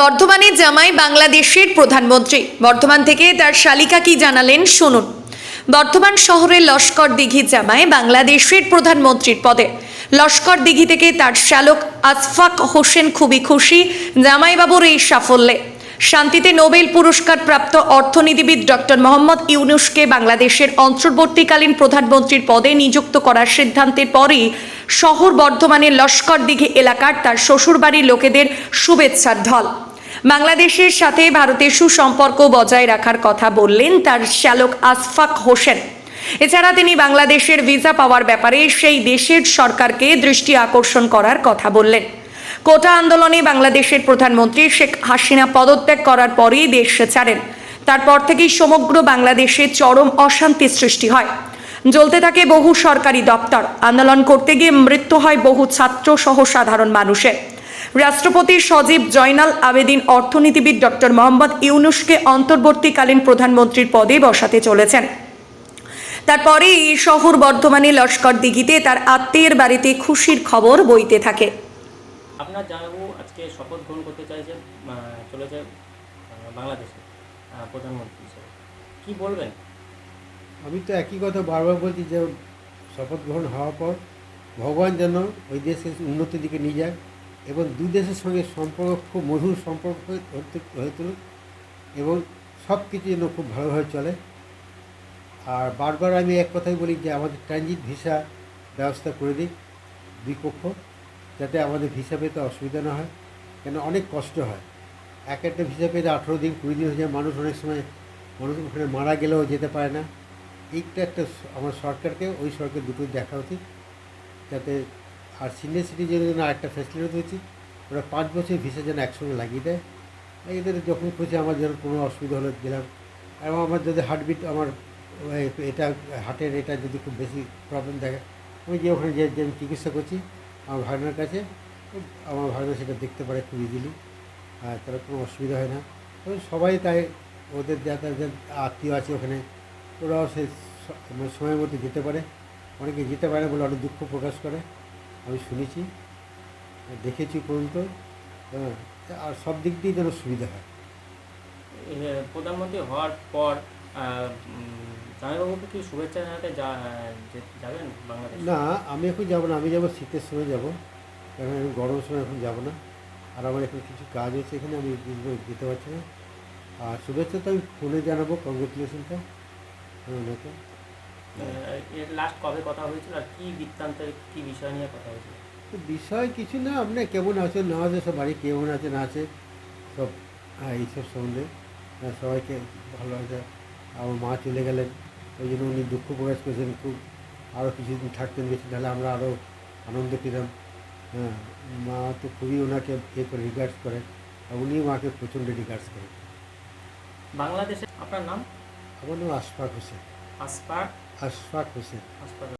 বর্ধমানে জামাই বাংলাদেশের প্রধানমন্ত্রী। বর্ধমান থেকে তার শালিকা কি জানালেন শুনুন। বর্ধমান শহরের লস্কর দিঘি জামাই বাংলাদেশের প্রধানমন্ত্রীর পদে। লস্কর দিঘি থেকে তার শ্যালক আসফাক হোসেন খুবই খুশি জামাইবাবুর এই সাফল্যে। শান্তিতে নোবেল পুরস্কার প্রাপ্ত অর্থনীতিবিদ ডক্টর মোহাম্মদ ইউনুসকে বাংলাদেশের অন্তর্বর্তীকালীন প্রধানমন্ত্রীর পদে নিযুক্ত করার সিদ্ধান্তের পরই শহর বর্ধমানের লস্কর দিঘি এলাকার তার শ্বশুরবাড়ির লোকেদের শুভেচ্ছার ঢল। বাংলাদেশের সাথে ভারতের সুসম্পর্ক বজায় রাখার কথা বললেন তার শ্যালক আসফাক হোসেন। এছাড়া তিনি বাংলাদেশের ভিসা পাওয়ার ব্যাপারে সেই দেশের সরকারকে দৃষ্টি আকর্ষণ করার কথা বললেন। কোটা আন্দোলনে বাংলাদেশের প্রধানমন্ত্রী শেখ হাসিনা পদত্যাগ করার পরেই দেশ ছাড়েন। তারপর থেকেই সমগ্র বাংলাদেশে চরম অশান্তি সৃষ্টি হয়। জ্বলতে থাকে বহু সরকারি দপ্তর। আন্দোলন করতে গিয়ে মৃত্যু হয় বহু ছাত্র সহ সাধারণ মানুষের। রাষ্ট্রপতি সজীব জয়নাল আবেদিন অর্থনীতিবিদ ডক্টর মোহাম্মদ ইউনুসকে অন্তর্বর্তীকালীন প্রধানমন্ত্রীর পদে বসাতে চলেছেন। তারপরেই শহর বর্ধমানে লস্কর দিঘিতে তার আত্মীয়ের বাড়িতে খুশির খবর বইতে থাকে। আপনার জামাইবাবু আজকে শপথ গ্রহণ করতে চাইছে আহ, চলেছে বাংলাদেশে প্রধানমন্ত্রী কী বলবেন? আমি তো একই কথা বারবার বলছি যে শপথ গ্রহণ হওয়ার পর ভগবান যেন ওই দেশের উন্নতির দিকে নিয়ে যায়। এবং দুই দেশের সঙ্গে সম্পর্ক খুব মধুর সম্পর্ক হয়ে তুলুক এবং সব কিছু যেন খুব ভালোভাবে চলে। আর বারবার আমি এক কথাই বলি যে আমাদের ট্রানজিট ভিসা ব্যবস্থা করে দিই দুই পক্ষ যাতে আমাদের ভিসা পেতে অসুবিধা না হয়, কেন অনেক কষ্ট হয়। এক একটা ভিসা পেতে আঠেরো দিন, কুড়ি দিন হয়ে যায়, মানুষ অনেক সময় মানুষ ওখানে মারা গেলেও যেতে পারে না। এইটা একটা আমার সরকারকে, ওই সরকার দুটো দেখা উচিত, যাতে আর সিনিয়র সিটিজেনের জন্য আরেকটা ফ্যাসিলিটি উচিত ওরা পাঁচ বছর ভিসা যেন একসঙ্গে লাগিয়ে দেয়। এদের যখন খুশি আমার যেন কোনো অসুবিধা হলে গেলাম এবং আমার যদি হার্টবিট আমার এটা হার্টের এটা যদি খুব বেশি প্রবলেম দেখে, আমি যে ওখানে যে আমি চিকিৎসা করছি, আমার ভাগনার কাছে, আমার ভাগনা সেটা দেখতে পারে খুব ইজিলি আর তার কোনো অসুবিধা হয় না। তবে সবাই তাই ওদের যা, তার আত্মীয় আছে ওখানে, ওরাও সে স- সময়ের মধ্যে যেতে পারে। অনেকে যেতে পারে বলে অনেক দুঃখ প্রকাশ করে। আমি শুনেছি দেখেছি পর্যন্ত হ্যাঁ, আর সব দিক দিয়ে যেন সুবিধা হয়। প্রধানমন্ত্রী হওয়ার পর জামাইবাবুকে কি শুভেচ্ছা জানাতে যাবেন বাংলাদেশ? না আমি এখন যাব না আমি যাব শীতের সময় যাব কারণ আমি গরমের সময় এখন যাব না। আর আমার এখন কিছু কাজ আছে এখানে আমি যেতে- পারছি না। আর শুভেচ্ছা তো আমি ফোনে জানাব কংগ্রেচুলেশনটা ওনাকে এর লাস্ট কবে কথা হয়েছিল আর কী বৃত্তান্তের কী বিষয় নিয়ে কথা হয়েছিল? বিষয় কিছু না আপনি কেমন আছে না আছে সব বাড়ি কেমন আছে না আছে সব হ্যাঁ এইসব সম্বন্ধে। হ্যাঁ, সবাইকে ভালো আছে। আমার মা চলে গেলেন ওই জন্য উনি দুঃখ প্রকাশ করেছেন খুব আরও কিছুদিন থাকতেন বেশি তাহলে আমরা আরও আনন্দ পেতাম। হ্যাঁ মা তো খুবই ওনাকে এ করে রিগার্ডস করেন আর উনিও মাকে প্রচণ্ড রিগার্ডস করেন। বাংলাদেশে আপনার নাম? আমার নাম আশফাক হোসেন। আসফাক আশফাক হোসেন আসফাক